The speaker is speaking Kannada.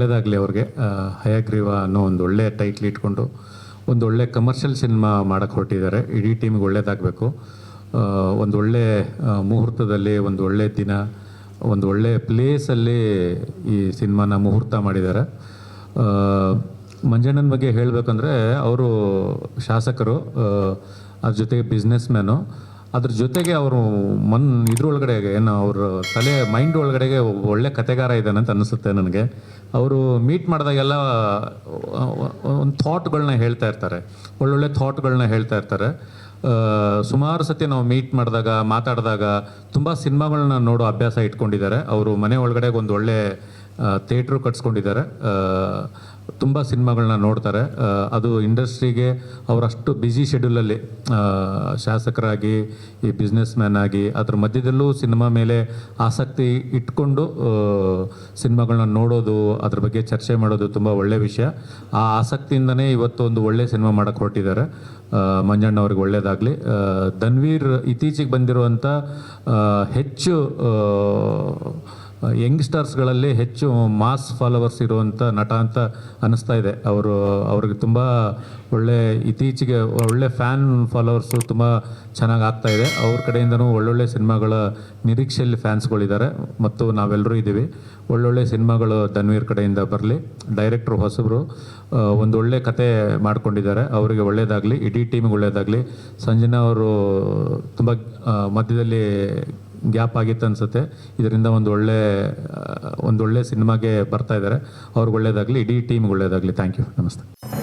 ಒಳ್ಳೆಯದಾಗಲಿ ಅವ್ರಿಗೆ. ಹಯಗ್ರೀವ ಅನ್ನೋ ಒಂದು ಒಳ್ಳೆ ಟೈಟ್ಲ್ ಇಟ್ಕೊಂಡು ಒಂದು ಒಳ್ಳೆ ಕಮರ್ಷಿಯಲ್ ಸಿನಿಮಾ ಮಾಡಕ್ಕೆ ಹೊರಟಿದ್ದಾರೆ. ಇಡೀ ಟೀಮಿಗೆ ಒಳ್ಳೇದಾಗಬೇಕು. ಒಂದು ಒಳ್ಳೆ ಮುಹೂರ್ತದಲ್ಲಿ, ಒಂದು ಒಳ್ಳೆ ದಿನ, ಒಂದು ಒಳ್ಳೆ ಪ್ಲೇಸಲ್ಲಿ ಈ ಸಿನಿಮಾನ ಮುಹೂರ್ತ ಮಾಡಿದ್ದಾರೆ. ಮಂಜಣ್ಣನ ಬಗ್ಗೆ ಹೇಳಬೇಕಂದ್ರೆ, ಅವರು ಶಾಸಕರು ಅದ್ರ ಜೊತೆಗೆ ಬಿಸ್ನೆಸ್ ಮ್ಯಾನು ಅದ್ರ ಜೊತೆಗೆ ಅವರು ಮನ್ ಇದ್ರೊಳಗಡೆ ಏನು ಅವ್ರ ತಲೆ ಮೈಂಡ್ ಒಳಗಡೆಗೆ ಒಳ್ಳೆ ಕತೆಗಾರ ಇದ್ದಾನೆ ಅಂತ ಅನಿಸುತ್ತೆ ನನಗೆ. ಅವರು ಮೀಟ್ ಮಾಡಿದಾಗೆಲ್ಲ, ಒಂದು ಥಾಟ್ಗಳನ್ನ ಹೇಳ್ತಾ ಇರ್ತಾರೆ. ಒಳ್ಳೊಳ್ಳೆ ಥಾಟ್ಗಳನ್ನ ಹೇಳ್ತಾ ಇರ್ತಾರೆ. ಸುಮಾರು ಸತಿ ನಾವು ಮೀಟ್ ಮಾಡಿದಾಗ, ಮಾತಾಡಿದಾಗ ತುಂಬ ಸಿನಿಮಾಗಳನ್ನ ನೋಡೋ ಅಭ್ಯಾಸ ಇಟ್ಕೊಂಡಿದ್ದಾರೆ. ಅವರು ಮನೆ ಒಳಗಡೆ ಒಂದು ಒಳ್ಳೆ ಥಿಯೇಟ್ರು ಕಟ್ಸ್ಕೊಂಡಿದ್ದಾರೆ. ತುಂಬ ಸಿನಿಮಾಗಳನ್ನ ನೋಡ್ತಾರೆ. ಅದು ಇಂಡಸ್ಟ್ರಿಗೆ ಅವರಷ್ಟು ಬ್ಯುಸಿ ಶೆಡ್ಯೂಲಲ್ಲಿ ಶಾಸಕರಾಗಿ, ಈ ಬಿಸ್ನೆಸ್ ಮ್ಯಾನ್ ಆಗಿ, ಅದ್ರ ಮಧ್ಯದಲ್ಲೂ ಸಿನಿಮಾ ಮೇಲೆ ಆಸಕ್ತಿ ಇಟ್ಕೊಂಡು ಸಿನಿಮಾಗಳನ್ನ ನೋಡೋದು, ಅದ್ರ ಬಗ್ಗೆ ಚರ್ಚೆ ಮಾಡೋದು ತುಂಬ ಒಳ್ಳೆಯ ವಿಷಯ. ಆ ಆಸಕ್ತಿಯಿಂದನೇ ಇವತ್ತು ಒಂದು ಒಳ್ಳೆಯ ಸಿನಿಮಾ ಮಾಡಕ್ಕೆ ಹೊರಟಿದ್ದಾರೆ. ಮಂಜಣ್ಣ ಅವ್ರಿಗೆ ಒಳ್ಳೇದಾಗಲಿ. ಧನ್ವೀರ್ ಇತ್ತೀಚೆಗೆ ಬಂದಿರುವಂಥ ಹೆಚ್ಚು ಯಂಗ್ಸ್ಟರ್ಸ್ಗಳಲ್ಲಿ ಹೆಚ್ಚು ಮಾಸ್ ಫಾಲೋವರ್ಸ್ ಇರುವಂಥ ನಟ ಅಂತ ಅನ್ನಿಸ್ತಾ ಇದೆ. ಅವರು, ಅವ್ರಿಗೆ ತುಂಬ ಒಳ್ಳೆ ಇತ್ತೀಚೆಗೆ ಒಳ್ಳೆ ಫ್ಯಾನ್ ಫಾಲೋವರ್ಸು ತುಂಬ ಚೆನ್ನಾಗಿ ಆಗ್ತಾ ಇದೆ. ಅವ್ರ ಕಡೆಯಿಂದನೂ ಒಳ್ಳೊಳ್ಳೆ ಸಿನಿಮಾಗಳ ನಿರೀಕ್ಷೆಯಲ್ಲಿ ಫ್ಯಾನ್ಸ್ಗಳಿದ್ದಾರೆ. ಮತ್ತು ನಾವೆಲ್ಲರೂ ಇದ್ದೀವಿ. ಒಳ್ಳೊಳ್ಳೆ ಸಿನಿಮಾಗಳು ಧನ್ವೀರ್ ಕಡೆಯಿಂದ ಬರಲಿ, ಡೈರೆಕ್ಟ್ರು ಹೊಸಬರು ಒಂದು ಒಳ್ಳೆ ಕತೆ ಮಾಡ್ಕೊಂಡಿದ್ದಾರೆ. ಅವರಿಗೆ ಒಳ್ಳೆಯದಾಗಲಿ ಇಡೀ ಟೀಮ್ಗೆ ಒಳ್ಳೆಯದಾಗಲಿ ಸಂಜನಾ ಅವರು ತುಂಬ ಮಧ್ಯದಲ್ಲಿ ಗ್ಯಾಪ್ ಆಗಿತ್ತು ಅನಿಸುತ್ತೆ. ಇದರಿಂದ ಒಂದು ಒಳ್ಳೆ ಒಂದು ಒಳ್ಳೆ ಸಿನಿಮಾಗೆ ಬರ್ತಾ ಇದ್ದಾರೆ. ಅವ್ರಿಗೆ ಒಳ್ಳೇದಾಗಲಿ, ಇಡೀ ಟೀಮ್ಗೆ ಒಳ್ಳೇದಾಗಲಿ. ಥ್ಯಾಂಕ್ ಯು ನಮಸ್ತೆ.